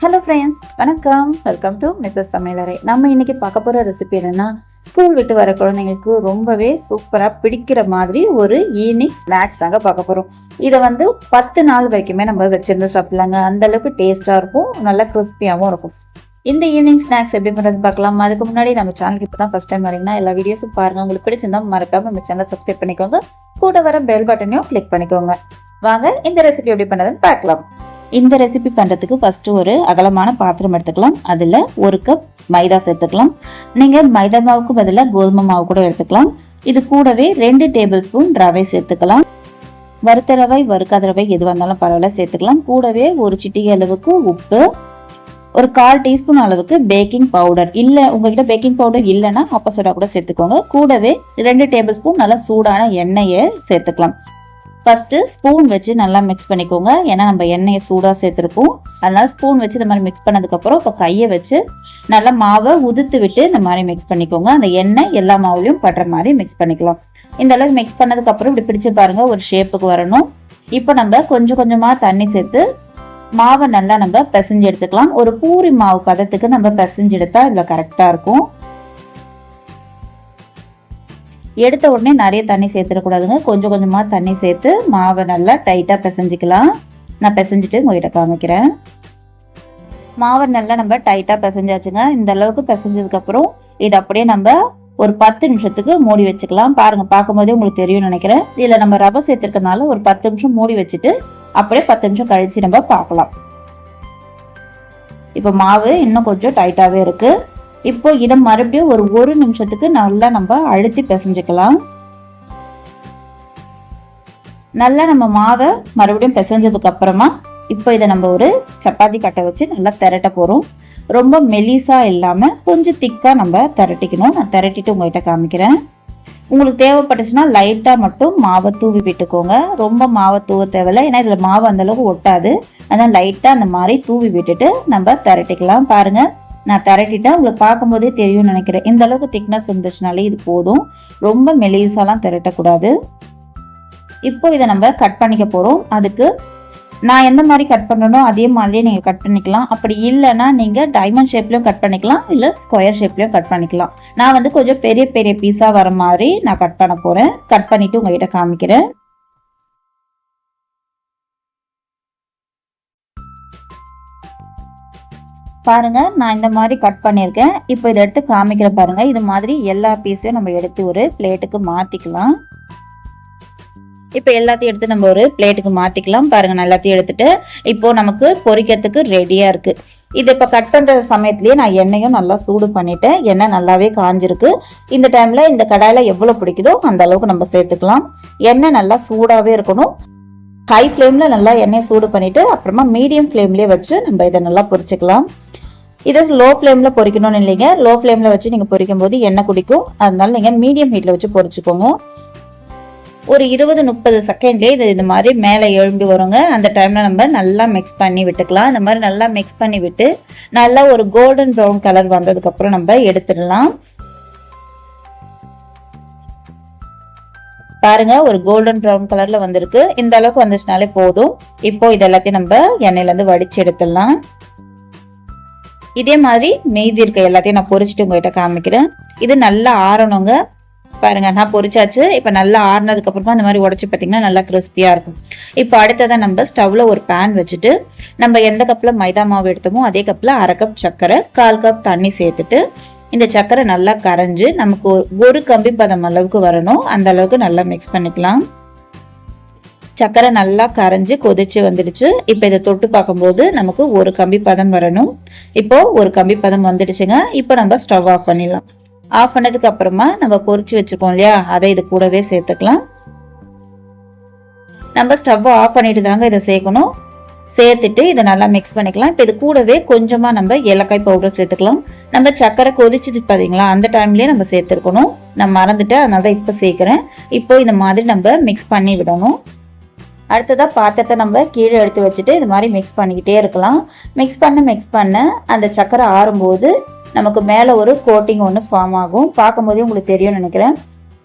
Hello friends வணக்கம். Welcome to Mrs சமையலறை. நம்ம இன்னைக்கு பார்க்க போகிற ரெசிபி என்னன்னா ஸ்கூல் விட்டு வர குழந்தைங்களுக்கு ரொம்பவே சூப்பராக பிடிக்கிற மாதிரி ஒரு ஈவினிங் ஸ்நாக்ஸ் தாங்க பார்க்க போகிறோம் இதை வந்து பத்து நாள் வரைக்குமே நம்ம வச்சுருந்து சாப்பிட்லாங்க. அந்தளவுக்கு டேஸ்ட்டாக இருக்கும். நல்லா கிறிஸ்பியாகவும் இருக்கும். இந்த ஈவினிங் ஸ்நாக்ஸ் எப்படி பண்ணுறது பார்க்கலாம். அதுக்கு முன்னாடி நம்ம சேனலுக்கு இப்போ தான் ஃபஸ்ட் டைம் வரீங்கன்னா எல்லா வீடியோஸும் பாருங்கள் உங்களுக்கு பிடிச்சிருந்தா மறக்காம நம்ம சேனலை சப்ஸ்கிரைப் பண்ணிக்கோங்க. கூட வர பெல் பட்டனையும் கிளிக் பண்ணிக்கோங்க. வாங்க இந்த ரெசிபி எப்படி பண்ணதுன்னு பார்க்கலாம். இந்த ரெசிபி பண்ணுறதுக்கு ஃபஸ்ட்டு ஒரு அகலமான பாத்திரம் எடுத்துக்கலாம். அதில் ஒரு கப் மைதா சேர்த்துக்கலாம். நீங்கள் மைதா மாவுக்கு பதிலாக கோதுமை மாவு கூட எடுத்துக்கலாம். இது கூடவே ரெண்டு டேபிள் ஸ்பூன் ரவை சேர்த்துக்கலாம். வறுத்த ரவை வறுக்காத ரவை எது வந்தாலும் பரவாயில்ல சேர்த்துக்கலாம். கூடவே ஒரு சிட்டிகை அளவுக்கு உப்பு ஒரு கால் டீஸ்பூன் அளவுக்கு பேக்கிங் பவுடர் இல்லை உங்ககிட்ட பேக்கிங் பவுடர் இல்லைன்னா அப்போ சோடா கூட சேர்த்துக்கோங்க. கூடவே ரெண்டு டேபிள் ஸ்பூன் நல்லா சூடான எண்ணெயை சேர்த்துக்கலாம். ஃபஸ்ட்டு ஸ்பூன் வச்சு நல்லா மிக்ஸ் பண்ணிக்கோங்க. ஏன்னா நம்ம எண்ணெயை சூடாக சேர்த்துருப்போம். அதனால் ஸ்பூன் வச்சு இந்த மாதிரி மிக்ஸ் பண்ணதுக்கப்புறம் இப்போ கையை வச்சு நல்லா மாவை உதுத்து விட்டு இந்த மாதிரி மிக்ஸ் பண்ணிக்கோங்க. அந்த எண்ணெய் எல்லா மாவுலையும் படுற மாதிரி மிக்ஸ் பண்ணிக்கலாம். இந்த அளவுக்கு மிக்ஸ் பண்ணதுக்கப்புறம் இப்படி பிடிச்சு பாருங்க ஒரு ஷேப்புக்கு வரணும். இப்போ நம்ம கொஞ்சம் கொஞ்சமாக தண்ணி சேர்த்து மாவை நல்லா நம்ம பிசைஞ்சு எடுத்துக்கலாம். ஒரு பூரி மாவு பதத்துக்கு நம்ம பிசைஞ்சு எடுத்தால் இதில் கரெக்டாக இருக்கும். எடுத்த உடனே நிறைய தண்ணி சேர்த்துடக்கூடாதுங்க. கொஞ்சம் கொஞ்சமாக தண்ணி சேர்த்து மாவை நல்லா டைட்டாக பிசைஞ்சிக்கலாம். நான் பிசைஞ்சிட்டு உங்கள்கிட்ட காமிக்கிறேன். மாவை நல்லா நம்ம டைட்டாக பிசைஞ்சாச்சுங்க. இந்த அளவுக்கு பிசைஞ்சதுக்கப்புறம் இது அப்படியே நம்ம ஒரு பத்து நிமிஷத்துக்கு மூடி வச்சுக்கலாம். பாருங்கள் பார்க்கும்போதே உங்களுக்கு தெரியும் நினைக்கிறேன். இதில் நம்ம ரவை சேர்த்துருக்கனால ஒரு பத்து நிமிஷம் மூடி வச்சுட்டு அப்படியே பத்து நிமிஷம் கழித்து நம்ம பார்க்கலாம். இப்போ மாவு இன்னும் கொஞ்சம் டைட்டாகவே இருக்குது இப்போ இதை மறுபடியும் ஒரு ஒரு நிமிஷத்துக்கு நல்லா நம்ம அழுத்தி பிசைஞ்சுக்கலாம். நல்லா நம்ம மாவை மறுபடியும் பிசைஞ்சதுக்கு அப்புறமா இப்போ இதை நம்ம ஒரு சப்பாத்தி கட்டை வச்சு நல்லா திரட்ட போகிறோம் ரொம்ப மெலிசா இல்லாமல் கொஞ்சம் திக்காக நம்ம திரட்டிக்கணும். நான் திரட்டிட்டு உங்ககிட்ட காமிக்கிறேன். உங்களுக்கு தேவைப்பட்டுச்சுன்னா லைட்டாக மட்டும் மாவை தூவி விட்டுக்கோங்க. ரொம்ப மாவை தூவ தேவையில்ல. ஏன்னா இதில் மாவு அந்தளவுக்கு ஒட்டாது. அதனால் லைட்டாக அந்த மாதிரி தூவி விட்டுட்டு நம்ம திரட்டிக்கலாம். பாருங்கள் நான் திரட்டிட்டேன் உங்களுக்கு பார்க்கும்போதே தெரியும்னு நினைக்கிறேன். இந்த அளவுக்கு திக்னஸ் இருந்துச்சுனாலே இது போதும். ரொம்ப மெலிசாலாம் திரட்டக்கூடாது. இப்போ இதை நம்ம கட் பண்ணிக்க போகிறோம் அதுக்கு நான் எந்த மாதிரி கட் பண்ணனோ அதே மாதிரியே நீங்கள் கட் பண்ணிக்கலாம். அப்படி இல்லைன்னா நீங்கள் டைமண்ட் ஷேப்லையும் கட் பண்ணிக்கலாம் இல்லை ஸ்கொயர் ஷேப்லையும் கட் பண்ணிக்கலாம். நான் வந்து கொஞ்சம் பெரிய பெரிய பீஸாக வர மாதிரி நான் கட் பண்ண போகிறேன் கட் பண்ணிவிட்டு உங்ககிட்ட காமிக்கிறேன். பாருங்கள் நான் இந்த மாதிரி கட் பண்ணியிருக்கேன். இப்போ இதை எடுத்து காமிக்கிற பாருங்கள் இது மாதிரி எல்லா பீஸையும் நம்ம எடுத்து ஒரு பிளேட்டுக்கு மாற்றிக்கலாம் இப்போ எல்லாத்தையும் எடுத்து நம்ம ஒரு பிளேட்டுக்கு மாற்றிக்கலாம் பாருங்கள் நான் எல்லாத்தையும் எடுத்துகிட்டு இப்போது நமக்கு பொரிக்கிறதுக்கு ரெடியாக இருக்குது இது இப்போ கட் பண்ணுற சமயத்துலேயே நான் எண்ணெயும் நல்லா சூடு பண்ணிட்டேன். எண்ணெய் நல்லாவே காஞ்சிருக்கு. இந்த டைமில் இந்த கடாயில் எவ்வளோ பிடிக்குதோ அந்த அளவுக்கு நம்ம சேர்த்துக்கலாம். எண்ணெய் நல்லா சூடாகவே இருக்கணும். ஹை ஃப்ளேமில் நல்லா எண்ணெயை சூடு பண்ணிவிட்டு அப்புறமா மீடியம் ஃப்ளேம்லேயே வச்சு நம்ம இதை நல்லா பொரிச்சுக்கலாம் இதை லோ ஃப்ளேமில் பொறிக்கணும்னு இல்லைங்க. லோ ஃப்ளேமில் வச்சு நீங்கள் பொரிக்கும் போது எண்ணெய் குடிக்கும். அதனால நீங்கள் மீடியம் ஹீட்டில் வச்சு பொறிச்சுக்கோங்க. ஒரு இருபது முப்பது செகண்ட்லேயே இது இந்த மாதிரி மேலே எழும்பி வருங்க. அந்த டைமில் நம்ம நல்லா மிக்ஸ் பண்ணி விட்டுக்கலாம். இந்த மாதிரி நல்லா மிக்ஸ் பண்ணி விட்டு நல்லா ஒரு கோல்டன் ப்ரௌன் கலர் வந்ததுக்கப்புறம் நம்ம எடுத்துடலாம். பாருங்க ஒரு கோல்டன் ப்ரௌன் கலர்ல வந்திருக்கு. இந்த அளவுக்கு வந்துச்சுனாலே போதும். இப்போ இது எல்லாத்தையும் நம்ம எண்ணெயிலேருந்து வடித்து வடிச்சு எடுத்துடலாம். இதே மாதிரி மெய்தி இருக்க எல்லாத்தையும் நான் பொறிச்சிட்டு உங்ககிட்ட காமிக்கிறேன். இது நல்லா ஆறணுங்க. பாருங்க நான் பொறிச்சாச்சு. இப்போ நல்லா ஆறுனதுக்கு அப்புறமா இந்த மாதிரி உடச்சி பார்த்தீங்கன்னா நல்லா கிறிஸ்பியாக இருக்கும். இப்போ அடுத்ததான் நம்ம ஸ்டவ்ல ஒரு பேன் வச்சுட்டு நம்ம எந்த கப்பில் மைதா மாவு எடுத்தோமோ அதே கப்பில் அரை கப் சர்க்கரை கால் கப் தண்ணி சேர்த்துட்டு இந்த சர்க்கரை நல்லா கரைஞ்சு நமக்கு ஒரு கம்பி பதம் அளவுக்கு வரணும். அந்த அளவுக்கு நல்லா மிக்ஸ் பண்ணிக்கலாம். சர்க்கரை நல்லா கரைஞ்சி கொதிச்சு வந்துடுச்சு. இப்போ இதை தொட்டு பார்க்கும்போது நமக்கு ஒரு கம்பி பதம் வரணும். இப்போ ஒரு கம்பி பதம் வந்துடுச்சுங்க. இப்போ நம்ம ஸ்டவ் ஆஃப் பண்ணிடலாம். ஆஃப் பண்ணதுக்கு அப்புறமா நம்ம பொறிச்சு வச்சுக்கோம் இல்லையா? அதை இது கூடவே சேர்த்துக்கலாம். நம்ம ஸ்டவ் ஆஃப் பண்ணிட்டு தாங்க இதை சேர்க்கணும். சேர்த்துட்டு இதை நல்லா மிக்ஸ் பண்ணிக்கலாம். இப்போ இது கூடவே கொஞ்சமாக நம்ம ஏலக்காய் பவுடர் சேர்த்துக்கலாம். நம்ம சக்கரை கொதிச்சுது பார்த்தீங்களா அந்த டைம்லேயே நம்ம சேர்த்துருக்கணும். நான் மறந்துட்டேன். அதனால தான் இப்போ சேர்க்குறேன். இப்போ இந்த மாதிரி நம்ம மிக்ஸ் பண்ணி விடணும். அடுத்ததாக பாத்திரத்தை நம்ம கீழே எடுத்து வச்சுட்டு இது மாதிரி மிக்ஸ் பண்ணிக்கிட்டே இருக்கலாம். மிக்ஸ் பண்ண மிக்ஸ் பண்ண அந்த சக்கரை ஆறும்போது நமக்கு மேலே ஒரு கோட்டிங் ஒன்று ஃபார்ம் ஆகும். பார்க்கும்போதே உங்களுக்கு தெரியும்னு நினைக்கிறேன்.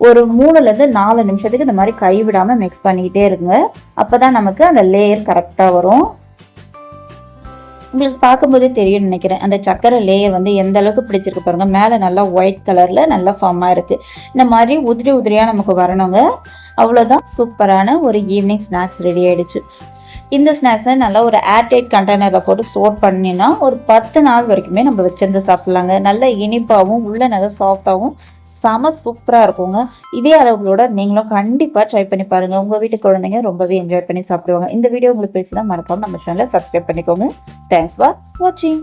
ஒரு மூணுலேருந்து நாலு நிமிஷத்துக்கு இந்த மாதிரி கை விடாமல் மிக்ஸ் பண்ணிக்கிட்டே இருங்க. அப்போ தான் நமக்கு அந்த லேயர் கரெக்டாக வரும். உங்களுக்கு பார்க்கும்போதே தெரியும்னு நினைக்கிறேன். அந்த சக்கரை லேயர் வந்து எந்த அளவுக்கு பிடிச்சிருக்கு பாருங்க. மேலே நல்லா ஒயிட் கலரில் நல்லா ஃபார்மாக இருக்குது இந்த மாதிரி உதிரி உதிரியாக நமக்கு வரணுங்க. அவ்வளோதான் சூப்பரான ஒரு ஈவினிங் ஸ்நாக்ஸ் ரெடி ஆகிடுச்சு இந்த ஸ்நாக்ஸை நல்லா ஒரு ஏர்டைட் கண்டெய்னரில் போட்டு ஸ்டோர் பண்ணினா ஒரு பத்து நாள் வரைக்குமே நம்ம வச்சிருந்து சாப்பிட்லாங்க. நல்ல இனிப்பாகவும் உள்ள நல்லா சாஃப்டாகவும் செம சூப்பராக இருக்குங்க. இதே அளவுகளோட நீங்களும் கண்டிப்பாக ட்ரை பண்ணி பாருங்கள் உங்கள் வீட்டு குழந்தைங்க ரொம்பவே என்ஜாய் பண்ணி சாப்பிடுவாங்க. இந்த வீடியோ உங்களுக்கு பிடிச்சுன்னா மறக்காம நம்ம சேனலை சப்ஸ்கிரைப் பண்ணிக்கோங்க. தேங்க்ஸ் ஃபார் வாட்சிங்